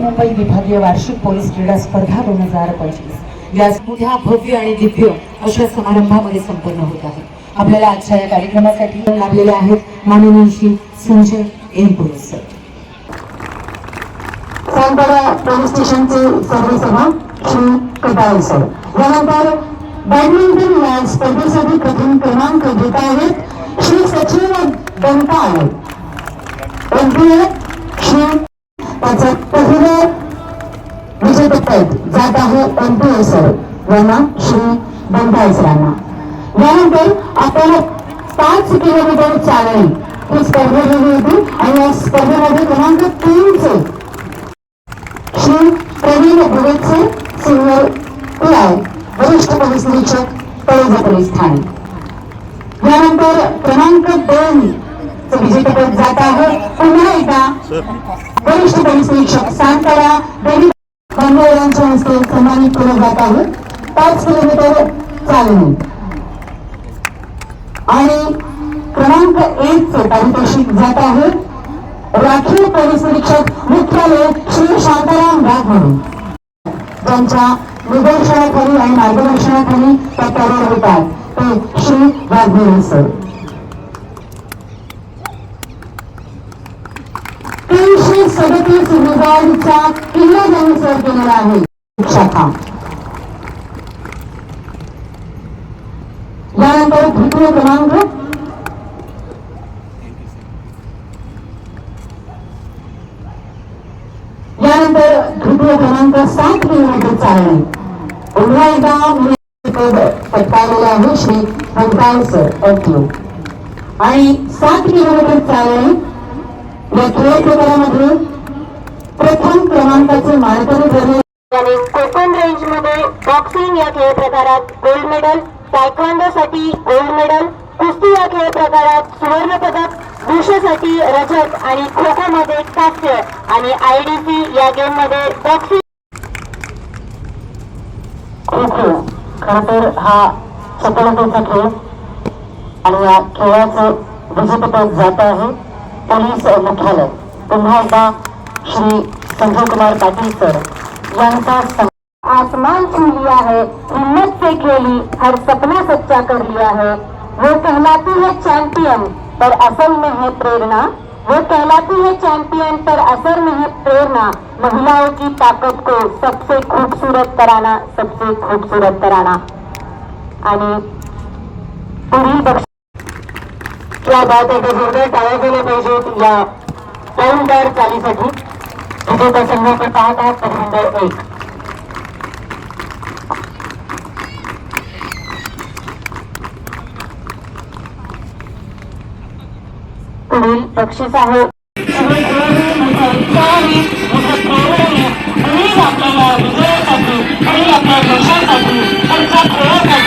मुंबई विभागीय वार्षिक पोलीस क्रीडा स्पर्धा दोन हजार पंचवीस. या मोठ्या भव्य आणि दिव्य अशा समारंभामध्ये संपन्न होत आहे. आपल्याला आजच्या या कार्यक्रमासाठी लाभलेले आहेत माननीय श्री संजय एन पुरस्कर सांगपाडा पोलीस स्टेशनचे सर्वसभा श्री कटाळे सर. यानंतर बॅडमिंटन या स्पर्धेसाठी प्रथम क्रमांक घेत आहेत श्री सचिन दंता आहेत सर यांना श्री दंताळ सरांना यानंतर आपण पाच किलोमीटर चालणे ही स्पर्धा झाली होती आणि या स्पर्धेमध्ये क्रमांक तीनचे श्री प्रवीण भगतचे सिनियर पीआय वरिष्ठ पोलीस निरीक्षक तळोजा पोलीस ठाणे यानंतर क्रमांक दोन चे विजेतेपद जात आहे पुन्हा एकदा वरिष्ठ पोलीस निरीक्षक सांतरा देवी सन्मानित केलं जात आहे पाच किलोमीटर चालणे. आणि क्रमांक एक चे पारितोषिक जात आहे राखीव पोलीस निरीक्षक मुख्यालय श्री शांताराम वाघ म्हणून. ज्यांच्या निदर्शनाखाली आणि मार्गदर्शनाखाली त्या तयार होतात ते श्री वाघ सर. तीनशे सदतीस निजाडचा किल्ला त्यांनी सर केलेला आहे. शाखा यानंतर द्वितीय क्रमांक यानंतर तृतीय क्रमांक सात किलोमीटर चालणे. पुन्हा एकदा मुली पद पटकावलेले आहे श्री भगवान सर. ओके आणि सात किलोमीटर चालणे या खेळ प्रथम क्रमांकाचे मानकरी ठरले. याने कोकण रेंजमध्ये बॉक्सिंग या खेळ प्रकारात गोल्ड मेडलसाठी गोल्ड मेडल कुस्ती या खेळ प्रकारात सुवर्ण पदक पुरुषासाठी रजत आणि खो खो मध्ये कास्य आणि आयडीसी या गेममध्ये बॉक्सिंग खो खो खर तर हा सफलतेचा खेळ आणि या खेळाचं विजेतेपद जात आहे पोलीस मुख्यालय. पुन्हा एकदा श्री संजय कुमार पाटील सर. यांचा सं- आसमान छू लिया है, हिम्मत से खेली, हर सपना सच्चा कर लिया है। वो कहलाती है चैंपियन पर असल में है प्रेरणा। वो कहलाती है चैंपियन पर असर में है प्रेरणा। महिलाओं की ताकत को सबसे खूबसूरत कराना सबसे खूबसूरत कराना आणि पुढील बक्षीस क्या बात जोरदार टाळ्या केल्या पाहिजेत या विजेता संघाकडे पाहत आहात परिमंडळ एक. पुढील बक्षीस आहे. आपल्याला विजयासाठी आणि आपल्या देशासाठी त्यांच्या खेळासाठी